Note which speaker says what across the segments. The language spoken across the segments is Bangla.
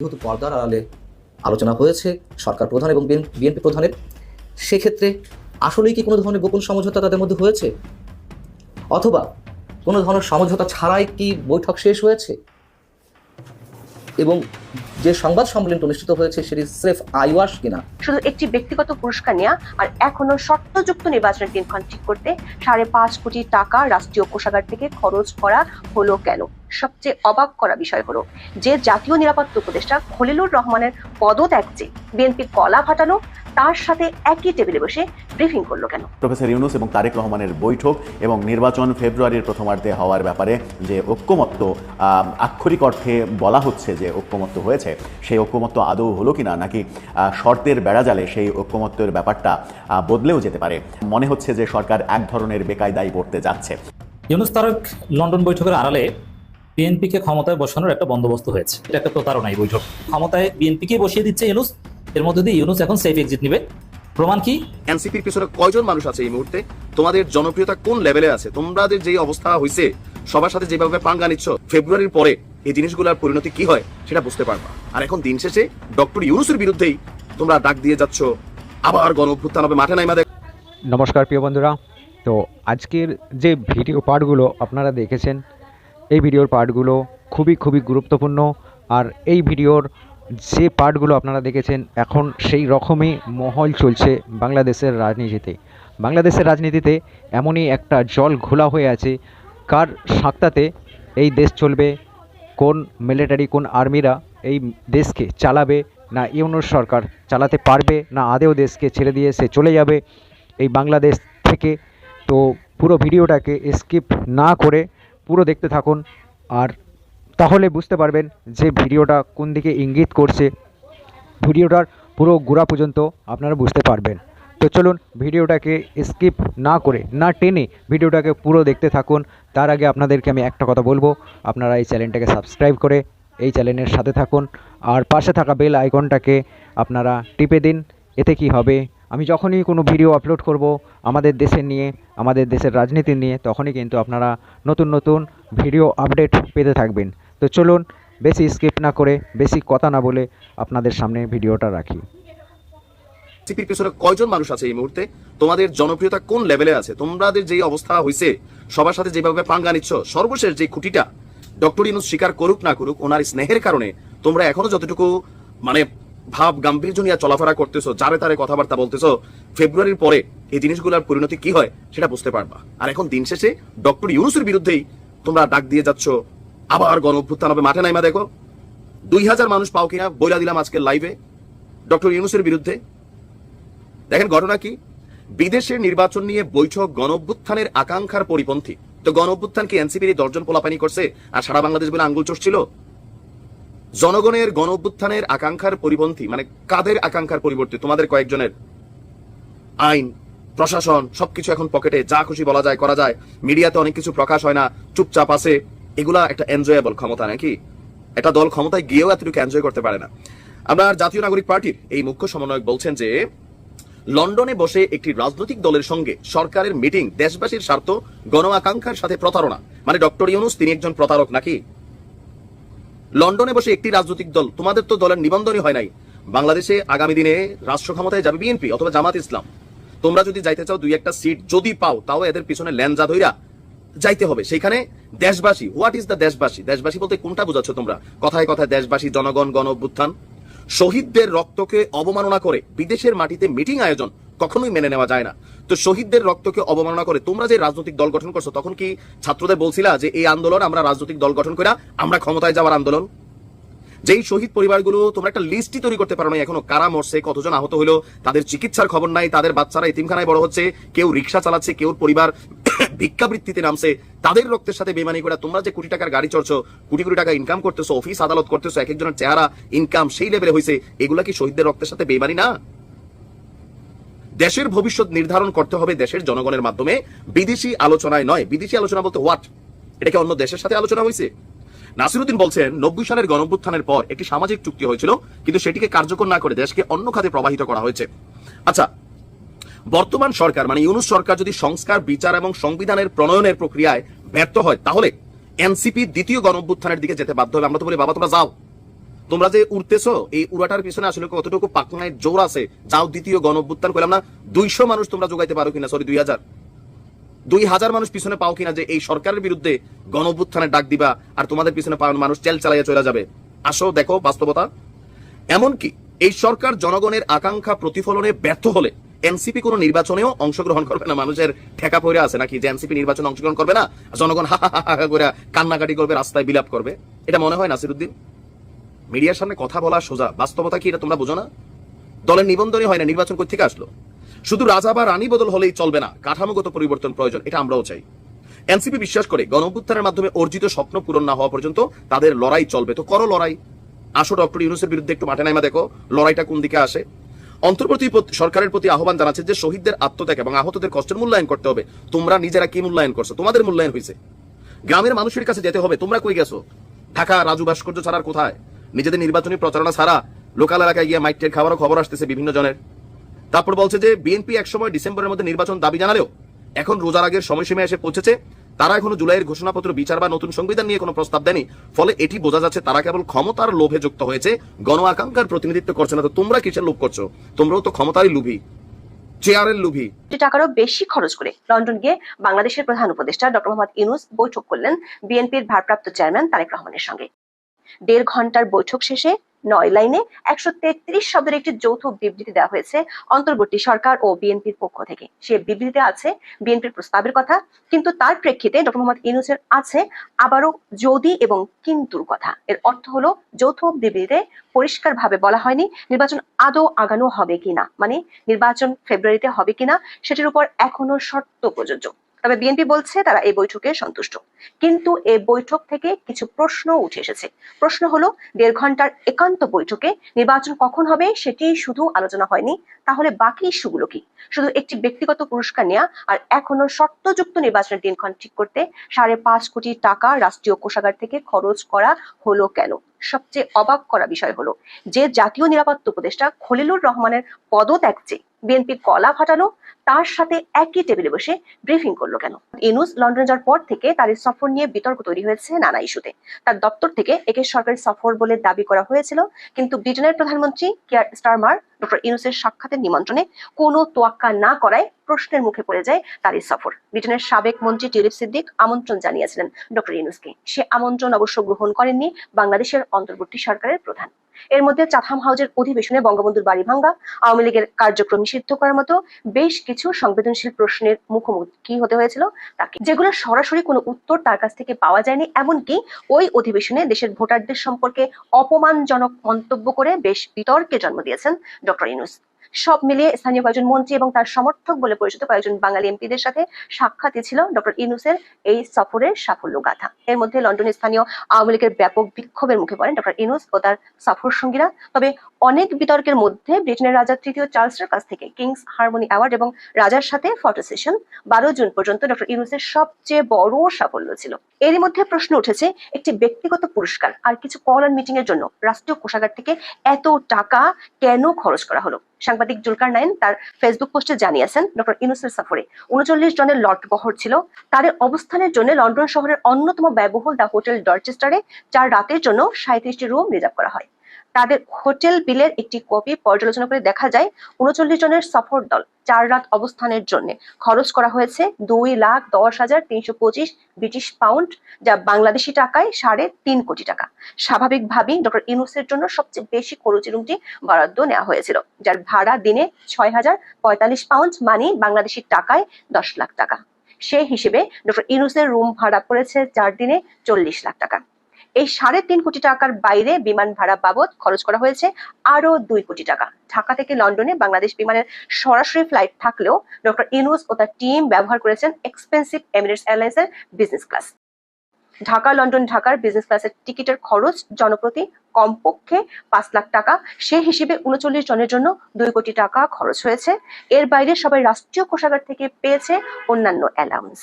Speaker 1: যেহেতু পর্দার আড়ালে আলোচনা হয়েছে সরকার প্রধান এবং বিএনপি প্রধানের সেক্ষেত্রে আসলেই কি কোনো ধরনের গোপন সমঝোতা তাদের মধ্যে হয়েছে অথবা কোনো ধরনের সমঝোতা ছাড়াই কি বৈঠক শেষ হয়েছে এবং যে সংবাদ সম্মেলনটি অনুষ্ঠিত হয়েছে সেটি সেফ আইওয়াস কিনা
Speaker 2: শুধু একটি ব্যক্তিগত পুরস্কার নেওয়া আর এখনো শর্তযুক্ত নির্বাচনের দিনক্ষণ ঠিক করতে সাড়ে পাঁচ কোটি টাকা রাষ্ট্রীয় কোষাগার থেকে খরচ করা হলো কেন সবচেয়ে অবাক করা বিষয় হলো যে জাতীয় নিরাপত্তা উপদেষ্টা খলিলুর রহমানের পদত্যাগ চেয়ে বিএনপি কলা ফাটানো তার সাথে একই টেবিলে বসে ব্রিফিং করলো কেন
Speaker 3: প্রফেসর ইউনুস এবং তারেক রহমানের বৈঠক এবং নির্বাচন ফেব্রুয়ারির প্রথমার্ধে হওয়ার ব্যাপারে যে ঐক্যমত্য আক্ষরিক অর্থে বলা হচ্ছে যে ঐক্যমত্য হয়েছে সেই ঐক্যমত্য আদৌ হলো কিনা নাকি শর্তের বেড়াজালে সেই ঐক্যমত্যের ব্যাপারটা বদলেও যেতে পারে মনে হচ্ছে যে সরকার এক ধরনের বেকায়দায় পড়তে যাচ্ছে
Speaker 1: ইউনুস তারক লন্ডন বৈঠকের আড়ালে বিএনপিকে ক্ষমতায় বসানোর একটা বন্দোবস্ত হয়েছে এটা একটা প্রতারণা এই বৈঠক ক্ষমতায় বিএনপিকে বসিয়ে দিচ্ছে ইউনুস এর মধ্যে দিয়ে ইউনুস এখন সেফ এক্সিট নেবে প্রমাণ কি
Speaker 4: এনসিপির পিছনে কয়জন মানুষ আছে এই মুহূর্তে তোমাদের জনপ্রিয়তা কোন লেভেলে আছে তোমাদের যে অবস্থা হয়েছে সবার সাথে যেভাবে পাঙ্গা নিচ্ছ ফেব্রুয়ারির পরে এই জিনিসগুলোর পরিণতি কি হয় সেটা বুঝতে পারবো আর এখন দিন শেষে ডক্টর ইউনুসের বিরুদ্ধেই তোমরা ডাক দিয়ে যাচ্ছ আবার গণ অভ্যুত্থান হবে মাঠে নাই
Speaker 5: নমস্কার প্রিয় বন্ধুরা তো আজকের যে ভিডিও পার্টগুলো আপনারা দেখেছেন এই ভিডিওর পার্টগুলো খুবই খুবই গুরুত্বপূর্ণ আর এই ভিডিওর যে পার্টগুলো আপনারা দেখেছেন এখন সেই রকমই মহল চলছে বাংলাদেশের রাজনীতিতে বাংলাদেশের রাজনীতিতে এমনই একটা জল ঘোলা হয়ে আছে কার সাঁকতাতে এই দেশ চলবে কোন মিলিটারি কোন আর্মিরা এই দেশকে চালাবে না ইউনুস সরকার চালাতে পারবে না আদেও দেশকে ছেড়ে দিয়ে সে চলে যাবে এই বাংলাদেশ থেকে তো পুরো ভিডিওটাকে স্কিপ না করে পুরো দেখতে থাকুন আর তাহলে বুঝতে পারবেন যে ভিডিওটা কোন দিকে ইঙ্গিত করছে ভিডিওটার পুরো গোড়া পর্যন্ত আপনারা বুঝতে পারবেন তো চলুন ভিডিওটাকে স্কিপ না করে না টেনে ভিডিওটাকে পুরো দেখতে থাকুন তার আগে আপনাদেরকে আমি একটা কথা বলবো আপনারা এই চ্যানেলটাকে সাবস্ক্রাইব করে এই চ্যানেলের সাথে থাকুন আর পাশে থাকা বেল আইকনটাকে আপনারা টিপে দিন এতে কি হবে আমি যখনই কোনো ভিডিও আপলোড করব আমাদের দেশের নিয়ে আমাদের দেশের রাজনীতি নিয়ে তখনই কিন্তু আপনারা নতুন নতুন ভিডিও আপডেট পেতে থাকবেন তো চলুন বেশি স্কিপ না করে বেশি কথা না বলে আপনাদের সামনে ভিডিওটা রাখি
Speaker 4: সিপির পিছনে কয়জন মানুষ আছে এই মুহূর্তে তোমাদের জনপ্রিয়তা কোন লেভেলে আছে তোমাদের যে অবস্থা হয়েছে সবার সাথে যেভাবে পাঙ্গা নিচ্ছ সর্বশেষ যে খুঁটিটা ডক্টর ইনুস স্বীকার করুক না করুক ওনার স্নেহের কারণে তোমরা এখনো যতটুকু মানে ভাব গাম্ভীর্য নিয়ে চলাফেরা করতেছো যারে তারে কথাবার্তা বলতেছো ফেব্রুয়ারির পরে এই জিনিসগুলোর পরিণতি কি হয় সেটা বুঝতে পারবা আর এখন দিন শেষে ডক্টর ইউনুসের বিরুদ্ধেই তোমরা ডাক দিয়ে যাচ্ছ আবার গণ অভ্যুত্থান হবে মাঠে নাইমা দেখো দুই হাজার মানুষ পাও কিনা বইলা দিলাম আজকে লাইভে ডক্টর ইউনুসের বিরুদ্ধে দেখেন ঘটনা কি বিদেশের নির্বাচন নিয়ে বৈঠক গণ অভ্যুত্থানের আকাঙ্ক্ষার পরিপন্থী তো গণ অভ্যুত্থান কি এনসিপির দর্জন পোলাপানি করছে আর সারা বাংলাদেশ বলে আঙ্গুল চড়ছিল জনগণের গণ অভ্যুত্থানের আকাঙ্ক্ষার পরিপন্থী মানে কাদের আকাঙ্ক্ষার পরিবর্তে তোমাদের কয়েকজনের আইন প্রশাসন সবকিছু এখন পকেটে যা খুশি বলা যায় করা যায় মিডিয়াতে অনেক কিছু প্রকাশ হয় না চুপচাপ আছে এগুলা একটা এনজয়েবল ক্ষমতা নাকি একটা দল ক্ষমতায় গিয়েও এতটুকু এনজয় করতে পারে না আপনার জাতীয় নাগরিক পার্টির এই মুখ্য সমন্বয়ক বলছেন যে লন্ডনে বসে একটি রাজনৈতিক দলের সঙ্গে সরকারের মিটিং দেশবাসীর স্বার্থ গণ আকাঙ্ক্ষার সাথে প্রতারণা মানে ডক্টর ইউনুস তিনি একজন প্রতারক নাকি লন্ডনে বসে একটি রাজনৈতিক দল তোমাদের তো দলের নিবন্ধনই হয় নাই বাংলাদেশে আগামী দিনে রাষ্ট্র ক্ষমতায় যাবে বিএনপি অথবা জামাত ইসলাম তোমরা যদি যাইতে চাও দুই একটা সিট যদি পাও তাও এদের পিছনে ল্যান্ডা ধইরা যাইতে হবে সেখানে দেশবাসী হোয়াট ইজ দ্য দেশবাসী দেশবাসী বলতে কোনটা বোঝাচ্ছ তোমরা কথায় কথায় দেশবাসী জনগণ গণ অভ্যুত্থান শহীদদের রক্তকে অবমাননা করে বিদেশের মাটিতে মিটিং আয়োজন কখনোই মেনে নেওয়া যায় না তো শহীদদের রক্তকে অবমাননা করে তোমরা যে রাজনৈতিক দল গঠন করছো তখন কি ছাত্রদের বলছিলা যে এই আন্দোলন আমরা রাজনৈতিক দল গঠন করে আমরা ক্ষমতায় যাওয়ার আন্দোলন যেই শহীদ পরিবারগুলো তোমরা একটা লিস্টই তৈরি করতে পারো না এখনো কারা মরছে কতজন আহত হলো তাদের চিকিৎসার খবর নাই তাদের বাচ্চারা ইতিমখানায় বড় হচ্ছে কেউ রিক্সা চালাচ্ছে কেউ পরিবার ভিক্ষাবৃত্তিতে নামছে তাদের রক্তের সাথে বেমানি করে তোমরা যে কোটি টাকার গাড়ি চড়ছো কোটি কোটি টাকা ইনকাম করতেছো অফিস আদালত করতেছো এক একজনের চেহারা ইনকাম সেই লেভেলে হয়েছে এগুলা কি শহীদদের রক্তের সাথে বেমানি না দেশের ভবিষ্যৎ নির্ধারণ করতে হবে দেশের জনগণের মাধ্যমে বিদেশি আলোচনায় নয় বিদেশি আলোচনা বলতে হোয়াট এটা কি অন্য দেশের সাথে আলোচনা হয়েছে নাসিরুদ্দিন বলছেন নব্বই সালের গণভ্যুত্থানের পর একটি সামাজিক চুক্তি হয়েছিল কিন্তু সেটিকে কার্যকর না করে দেশকে অন্য খাতে প্রবাহিত করা হয়েছে আচ্ছা বর্তমান সরকার মানে ইউনুস সরকার যদি সংস্কার বিচার এবং সংবিধানের প্রণয়নের প্রক্রিয়ায় ব্যর্থ হয় তাহলে এনসিপি দ্বিতীয় গণ দিকে যেতে বাধ্য হবে আমরা তো বলি বাবা তোমরা যাও তোমরা যে উঠতেছো এই উড়াটার পিছনে আসলে কতটুকু পাকনায় জোর আছে যাও দ্বিতীয় গণ অভ্যুত্থান করলাম না দুইশো মানুষ তোমরা যোগাইতে পারো কিনা সরি দুই হাজার দুই হাজার মানুষ পিছনে পাও কিনা যে এই সরকারের বিরুদ্ধে গণ অভ্যুত্থানের ডাক দিবা আর তোমাদের পিছনে পাওয়ার মানুষ চেল চালাইয়া চলে যাবে আসো দেখো বাস্তবতা এমনকি এই সরকার জনগণের আকাঙ্ক্ষা প্রতিফলনে ব্যর্থ হলে এনসিপি কোনো নির্বাচনেও অংশগ্রহণ করবে না মানুষের ঠেকা পড়ে আছে নাকি যে এনসিপি নির্বাচনে অংশগ্রহণ করবে না জনগণ হা হা কান্নাকাটি করবে রাস্তায় বিলাপ করবে এটা মনে হয় নাসিরুদ্দিন মিডিয়ার সামনে কথা বলা সোজা বাস্তবতা কি এটা তোমরা বোঝো না দলের নিবন্ধনই হয় না নির্বাচন থেকে আসলো শুধু রাজা বা রানী বদল হলেই চলবে না কাঠামোগত পরিবর্তন প্রয়োজন এটা আমরাও চাই এনসিপি বিশ্বাস করে গণপুত্থানের মাধ্যমে অর্জিত স্বপ্ন পূরণ না হওয়া পর্যন্ত তাদের লড়াই চলবে তো করো লড়াই আসো ডক্টর ইউনুসের বিরুদ্ধে একটু মাঠে নাইমা দেখো লড়াইটা কোন দিকে আসে অন্তর্বর্তী সরকারের প্রতি আহ্বান জানাচ্ছে যে শহীদদের আত্মত্যাগ এবং আহতদের কষ্টের মূল্যায়ন করতে হবে তোমরা নিজেরা কি মূল্যায়ন করছো তোমাদের মূল্যায়ন হয়েছে গ্রামের মানুষের কাছে যেতে হবে তোমরা কই গেছো ঢাকা রাজু ভাস্কর্য ছাড়ার কোথায় নিজেদের নির্বাচনী প্রচারণা ছাড়া লোকাল এলাকায় গিয়ে মাইটের খাবারও খবর আসতেছে বিভিন্ন জনের তারপর বলছে যে বিএনপি একসময় ডিসেম্বরের মধ্যে নির্বাচন দাবি জানালেও এখন রোজার আগের সময়সীমা এসে পৌঁছেছে তারা এখনো জুলাইয়ের ঘোষণাপত্র বিচার বা নতুন সংবিধান নিয়ে কোনো প্রস্তাব দেয়নি ফলে এটি বোঝা যাচ্ছে তারা কেবল ক্ষমতার লোভে যুক্ত হয়েছে গণ আকাঙ্ক্ষার প্রতিনিধিত্ব করছে না তো তোমরা কিসের লোভ করছো তোমরাও তো ক্ষমতারই লোভী চেয়ারের লুভি
Speaker 2: টাকারও বেশি খরচ করে লন্ডন গিয়ে বাংলাদেশের প্রধান উপদেষ্টা ডক্টর মোহাম্মদ ইউনুস বৈঠক করলেন বিএনপির ভারপ্রাপ্ত চেয়ারম্যান তারেক রহমানের সঙ্গে দেড় ঘন্টার বৈঠক শেষে নয় লাইনে একশো তেত্রিশ শব্দের একটি যৌথ বিবৃতি দেওয়া হয়েছে অন্তর্বর্তী সরকার ও বিএনপির পক্ষ থেকে সে বিবৃতিতে আছে বিএনপির প্রস্তাবের কথা কিন্তু তার প্রেক্ষিতে ডক্টর মোহাম্মদ ইউনুসের আছে আবারও যদি এবং কিন্তুর কথা এর অর্থ হলো যৌথ বিবৃতিতে পরিষ্কারভাবে বলা হয়নি নির্বাচন আদৌ আগানো হবে কিনা মানে নির্বাচন ফেব্রুয়ারিতে হবে কিনা সেটির উপর এখনো শর্ত প্রযোজ্য তবে বিএনপি বলছে তারা এই বৈঠকে সন্তুষ্ট কিন্তু এই বৈঠক থেকে কিছু প্রশ্ন উঠে এসেছে প্রশ্ন হলো দেড় ঘন্টার একান্ত বৈঠকে নির্বাচন কখন হবে সেটি শুধু আলোচনা হয়নি তাহলে বাকি ইস্যুগুলো কি শুধু একটি ব্যক্তিগত পুরস্কার নেওয়া আর এখনো শর্তযুক্ত নির্বাচনের দিনক্ষণ ঠিক করতে সাড়ে পাঁচ কোটি টাকা রাষ্ট্রীয় কোষাগার থেকে খরচ করা হলো কেন সবচেয়ে অবাক করা বিষয় হলো যে জাতীয় নিরাপত্তা উপদেষ্টা খলিলুর রহমানের পদত্যাগ চেয়ে বিএনপি কলা ফাটালো তার সাথে একই টেবিলে বসে ব্রিফিং করলো কেন ইনুস লন্ডন যাওয়ার পর থেকে তার সফর নিয়ে বিতর্ক তৈরি হয়েছে নানা ইস্যুতে তার দপ্তর থেকে একে সরকারি সফর বলে দাবি করা হয়েছিল কিন্তু ব্রিটেনের প্রধানমন্ত্রী কেয়ার স্টারমার ডক্টর ইনুসের সাক্ষাতের নিমন্ত্রণে কোনো তোয়াক্কা না করায় প্রশ্নের মুখে পড়ে যায় তার এই সফর ব্রিটেনের সাবেক মন্ত্রী টিউলিপ সিদ্দিক আমন্ত্রণ জানিয়েছিলেন ডক্টর ইউনুসকে সে আমন্ত্রণ অবশ্য গ্রহণ করেননি বাংলাদেশের অন্তর্বর্তী সরকারের প্রধান এর মধ্যে চাথাম হাউজের অধিবেশনে বঙ্গবন্ধুর বাড়ি ভাঙ্গা আওয়ামী লীগের কার্যক্রম নিষিদ্ধ করার মতো বেশ কিছু সংবেদনশীল প্রশ্নের মুখোমুখি হতে হয়েছিল তাকে যেগুলো সরাসরি কোনো উত্তর তার কাছ থেকে পাওয়া যায়নি এমনকি ওই অধিবেশনে দেশের ভোটারদের সম্পর্কে অপমানজনক মন্তব্য করে বেশ বিতর্কে জন্ম দিয়েছেন ডক্টর ইনুস সব মিলিয়ে স্থানীয় কয়েকজন মন্ত্রী এবং তার সমর্থক বলে পরিচিত কয়েকজন বাঙালি এমপিদের সাথে সাক্ষাৎ ছিল ডক্টর ইনুসের এই সফরের সাফল্য গাথা এর মধ্যে লন্ডনের স্থানীয় আওয়ামী লীগের ব্যাপক বিক্ষোভের মুখে পড়েন ডক্টর ইনুস ও তার সফর সঙ্গীরা তবে অনেক বিতর্কের মধ্যে ব্রিটেনের রাজা তৃতীয় চার্লসের কাছ থেকে কিংস হারমোনি অ্যাওয়ার্ড এবং রাজার সাথে ফটো সেশন বারো জুন পর্যন্ত ডক্টর ইউনুসের সবচেয়ে বড় সাফল্য ছিল এরই মধ্যে প্রশ্ন উঠেছে একটি ব্যক্তিগত পুরস্কার আর কিছু কল অ্যান্ড মিটিং এর জন্য রাষ্ট্রীয় কোষাগার থেকে এত টাকা কেন খরচ করা হলো সাংবাদিক জুলকার নাইন তার ফেসবুক পোস্টে জানিয়েছেন ডক্টর ইউনুসের সফরে উনচল্লিশ জনের লর্ড বহর ছিল তাদের অবস্থানের জন্য লন্ডন শহরের অন্যতম ব্যয়বহুল দ্য হোটেল ডরচেস্টারে চার রাতের জন্য সাঁত্রিশটি রুম রিজার্ভ করা হয় তাদের হোটেল বিলের একটি কপি পর্যালোচনা করে দেখা যায় উনচল্লিশ জনের সফর দল চার রাত অবস্থানের জন্য খরচ করা হয়েছে দুই লাখ দশ হাজার তিনশো পঁচিশ ব্রিটিশ পাউন্ড যা বাংলাদেশি টাকায় সাড়ে তিন কোটি টাকা স্বাভাবিকভাবেই ডক্টর ইনুসের জন্য সবচেয়ে বেশি খরচি রুমটি বরাদ্দ নেওয়া হয়েছিল যার ভাড়া দিনে ছয় হাজার পঁয়তাল্লিশ পাউন্ড মানে বাংলাদেশি টাকায় দশ লাখ টাকা সেই হিসেবে ডক্টর ইনুসের রুম ভাড়া পড়েছে চার দিনে চল্লিশ লাখ টাকা এই সাড়ে তিন কোটি টাকার বাইরে বিমান ভাড়া বাবদ খরচ করা হয়েছে আরও দুই কোটি টাকা ঢাকা থেকে লন্ডনে বাংলাদেশ বিমানের সরাসরি ফ্লাইট থাকলেও ডক্টর ইনুস ও তার টিম ব্যবহার করেছেন এক্সপেন্সিভ এমিরেটস এয়ারলাইন্সের বিজনেস ক্লাস ঢাকা লন্ডন ঢাকার বিজনেস ক্লাসের টিকিটের খরচ জনপ্রতি কমপক্ষে পাঁচ লাখ টাকা সে হিসেবে উনচল্লিশ জনের জন্য দুই কোটি টাকা খরচ হয়েছে এর বাইরে সবাই রাষ্ট্রীয় কোষাগার থেকে পেয়েছে অন্যান্য অ্যালাউন্স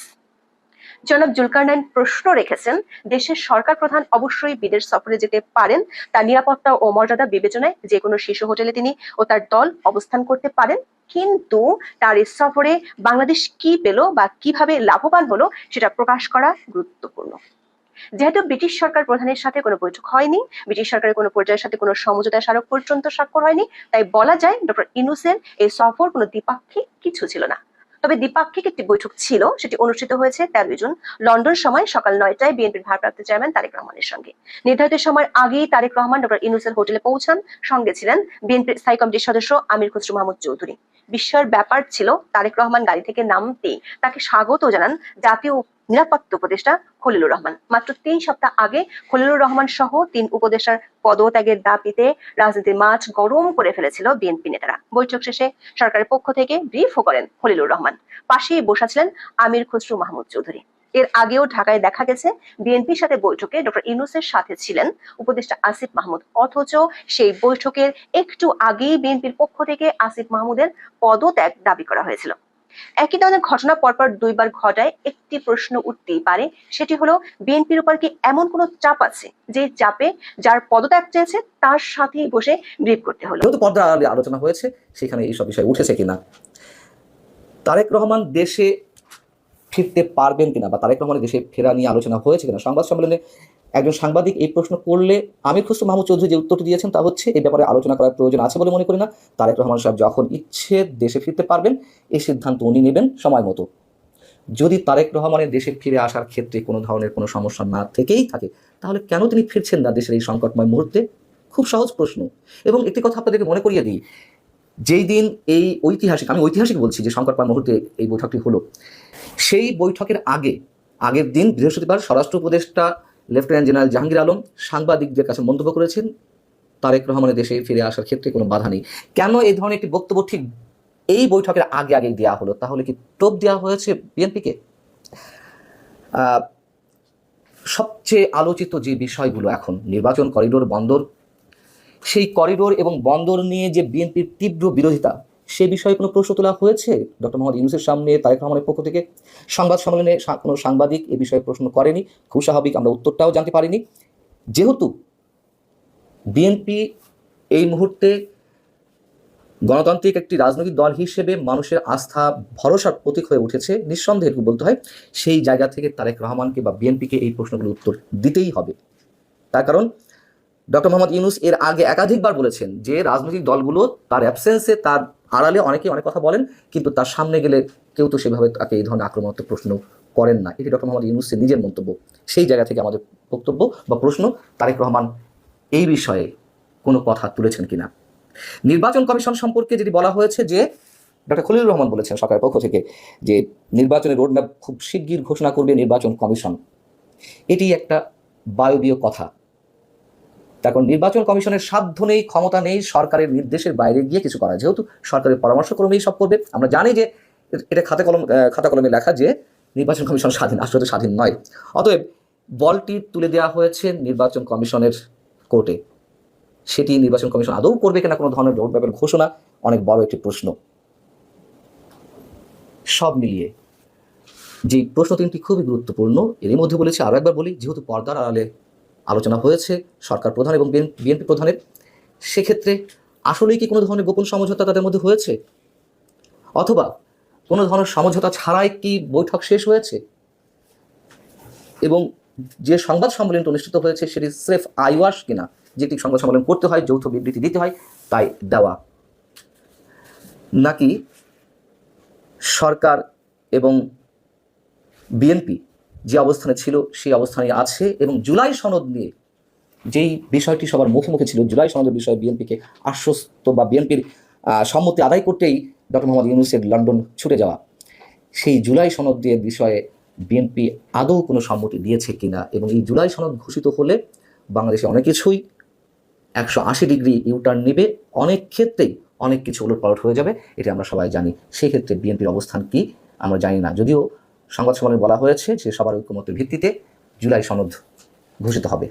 Speaker 2: জনাব জুলকারনাইন প্রশ্ন রেখেছেন দেশের সরকার প্রধান অবশ্যই বিদেশ সফরে যেতে পারেন তার নিরাপত্তা ও মর্যাদা বিবেচনায় যে কোনো শিশু হোটেলে তিনি ও তার দল অবস্থান করতে পারেন কিন্তু তার এই সফরে বাংলাদেশ কি পেল বা কিভাবে লাভবান হলো সেটা প্রকাশ করা গুরুত্বপূর্ণ যেহেতু ব্রিটিশ সরকার প্রধানের সাথে কোনো বৈঠক হয়নি ব্রিটিশ সরকারের কোনো পর্যায়ের সাথে কোনো সমঝোতা স্মারক পর্যন্ত স্বাক্ষর হয়নি তাই বলা যায় ডক্টর ইনুসেন এই সফর কোনো দ্বিপাক্ষিক কিছু ছিল না তবে দ্বিপাক্ষিক একটি বৈঠক ছিল সেটি অনুষ্ঠিত হয়েছে তেরোই জুন লন্ডন সময় সকাল নয়টায় বিএনপির ভারপ্রাপ্ত চেয়ারম্যান তারেক রহমানের সঙ্গে নির্ধারিত সময় আগেই তারেক রহমান ডক্টর ইনুসেল হোটেলে পৌঁছান সঙ্গে ছিলেন বিএনপির স্থায়ী কমিটির সদস্য আমির খুচরু মাহমুদ চৌধুরী বিস্ময়ের ব্যাপার ছিল তারেক রহমান গাড়ি থেকে নামতেই তাকে স্বাগত জানান জাতীয় নিরাপত্তা উপদেষ্টা খলিলুর রহমান মাত্র তিন সপ্তাহ আগে খলিলুর রহমান সহ তিন উপদেষ্টার পদত্যাগের দাবিতে রাজনীতির মাছ গরম করে ফেলেছিল বিএনপি নেতারা বৈঠক শেষে সরকারের পক্ষ থেকে ব্রিফও করেন খলিলুর রহমান পাশেই বসাছিলেন আমির খসরু মাহমুদ চৌধুরী এর আগেও ঢাকায় দেখা গেছে বিএনপির সাথে বৈঠকে ডক্টর ইউনুসের সাথে ছিলেন উপদেষ্টা আসিফ মাহমুদ অথচ সেই বৈঠকের একটু আগেই বিএনপির পক্ষ থেকে আসিফ মাহমুদের পদত্যাগ দাবি করা হয়েছিল একই ধরনের ঘটনা পরপর দুইবার ঘটায় একটি প্রশ্ন উঠতেই পারে সেটি হলো বিএনপির উপর কি এমন কোনো চাপ আছে যে চাপে যার পদত্যাগ চেয়েছে তার সাথেই বসে ব্রিফ করতে হলো
Speaker 1: যেহেতু পর্দা আলোচনা হয়েছে সেখানে এইসব বিষয় উঠেছে কিনা তারেক রহমান দেশে ফিরতে পারবেন কিনা বা তারেক রহমানের দেশে ফেরা নিয়ে আলোচনা হয়েছে কিনা সংবাদ সম্মেলনে একজন সাংবাদিক এই প্রশ্ন করলে আমি খুশ মাহমুদ চৌধুরী যে উত্তরটি দিয়েছেন তা হচ্ছে এই ব্যাপারে আলোচনা করার প্রয়োজন আছে বলে মনে করি না তারেক রহমান সাহেব যখন ইচ্ছে দেশে ফিরতে পারবেন এই সিদ্ধান্ত উনি নেবেন সময় মতো যদি তারেক রহমানের দেশে ফিরে আসার ক্ষেত্রে কোনো ধরনের কোনো সমস্যা না থেকেই থাকে তাহলে কেন তিনি ফিরছেন না দেশের এই সংকটময় মুহূর্তে খুব সহজ প্রশ্ন এবং একটি কথা আপনাদেরকে মনে করিয়ে দিই যেই দিন এই ঐতিহাসিক আমি ঐতিহাসিক বলছি যে সংকটময় মুহূর্তে এই বৈঠকটি হলো সেই বৈঠকের আগে আগের দিন বৃহস্পতিবার স্বরাষ্ট্র উপদেষ্টা লেফটেন্যান্ট জেনারেল জাহাঙ্গীর আলম সাংবাদিকদের কাছে মন্তব্য করেছেন তারেক রহমানের দেশে ফিরে আসার ক্ষেত্রে কোনো বাধা নেই কেন এই ধরনের একটি বক্তব্য ঠিক এই বৈঠকের আগে আগে দেওয়া হলো তাহলে কি টোপ দেওয়া হয়েছে বিএনপিকে সবচেয়ে আলোচিত যে বিষয়গুলো এখন নির্বাচন করিডোর বন্দর সেই করিডোর এবং বন্দর নিয়ে যে বিএনপির তীব্র বিরোধিতা সে বিষয়ে কোনো প্রশ্ন তোলা হয়েছে ডক্টর মোহাম্মদ ইউনুসের সামনে তারেক রহমানের পক্ষ থেকে সংবাদ সম্মেলনে কোনো সাংবাদিক এ বিষয়ে প্রশ্ন করেনি খুব স্বাভাবিক আমরা উত্তরটাও জানতে পারিনি যেহেতু বিএনপি এই মুহূর্তে গণতান্ত্রিক একটি রাজনৈতিক দল হিসেবে মানুষের আস্থা ভরসার প্রতীক হয়ে উঠেছে নিঃসন্দেহে এটুকু বলতে হয় সেই জায়গা থেকে তারেক রহমানকে বা বিএনপিকে এই প্রশ্নগুলোর উত্তর দিতেই হবে তার কারণ ডক্টর মোহাম্মদ ইউনুস এর আগে একাধিকবার বলেছেন যে রাজনৈতিক দলগুলো তার অ্যাবসেন্সে তার আড়ালে অনেকে অনেক কথা বলেন কিন্তু তার সামনে গেলে কেউ তো সেভাবে তাকে এই ধরনের আক্রমণাত্মক প্রশ্ন করেন না এটি ডক্টর মোহাম্মদ ইউনুসের নিজের মন্তব্য সেই জায়গা থেকে আমাদের বক্তব্য বা প্রশ্ন তারেক রহমান এই বিষয়ে কোনো কথা তুলেছেন কিনা নির্বাচন কমিশন সম্পর্কে যেটি বলা হয়েছে যে ডক্টর খলিল রহমান বলেছেন সরকারের পক্ষ থেকে যে নির্বাচনের রোডম্যাপ খুব শিগগির ঘোষণা করবে নির্বাচন কমিশন এটি একটা বায়বীয় কথা তখন নির্বাচন কমিশনের সাধ্য নেই ক্ষমতা নেই সরকারের নির্দেশের বাইরে গিয়ে কিছু করা যেহেতু সরকারের এই সব করবে আমরা জানি যে এটা খাতা কলম খাতা কলমে লেখা যে নির্বাচন কমিশন স্বাধীন আসলে স্বাধীন নয় অতএব বলটি তুলে দেওয়া হয়েছে নির্বাচন কমিশনের কোর্টে সেটি নির্বাচন কমিশন আদৌ করবে কিনা কোনো ধরনের ব্যাপার ঘোষণা অনেক বড় একটি প্রশ্ন সব মিলিয়ে যে প্রশ্ন তিনটি খুবই গুরুত্বপূর্ণ এরই মধ্যে বলেছি আরও একবার বলি যেহেতু পর্দার আড়ালে আলোচনা হয়েছে সরকার প্রধান এবং বিএনপি প্রধানের সেক্ষেত্রে আসলেই কি কোনো ধরনের গোপন সমঝোতা তাদের মধ্যে হয়েছে অথবা কোনো ধরনের সমঝোতা ছাড়াই কি বৈঠক শেষ হয়েছে এবং যে সংবাদ সম্মেলনটি অনুষ্ঠিত হয়েছে সেটি স্রেফ আইওয়াস কিনা যেটি সংবাদ সম্মেলন করতে হয় যৌথ বিবৃতি দিতে হয় তাই দেওয়া নাকি সরকার এবং বিএনপি যে অবস্থানে ছিল সেই অবস্থানে আছে এবং জুলাই সনদ নিয়ে যেই বিষয়টি সবার মুখে মুখে ছিল জুলাই সনদের বিষয়ে বিএনপিকে আশ্বস্ত বা বিএনপির সম্মতি আদায় করতেই ডক্টর মোহাম্মদ ইউনুসের লন্ডন ছুটে যাওয়া সেই জুলাই সনদ দিয়ে বিষয়ে বিএনপি আদৌ কোনো সম্মতি দিয়েছে কিনা এবং এই জুলাই সনদ ঘোষিত হলে বাংলাদেশে অনেক কিছুই একশো আশি ডিগ্রি ইউটার্ন নেবে অনেক ক্ষেত্রেই অনেক কিছু পালট হয়ে যাবে এটা আমরা সবাই জানি সেক্ষেত্রে বিএনপির অবস্থান কি আমরা জানি না যদিও সংবাদ সম্মেলনে বলা হয়েছে যে সবার ঐক্যমতের ভিত্তিতে জুলাই সনদ ঘোষিত হবে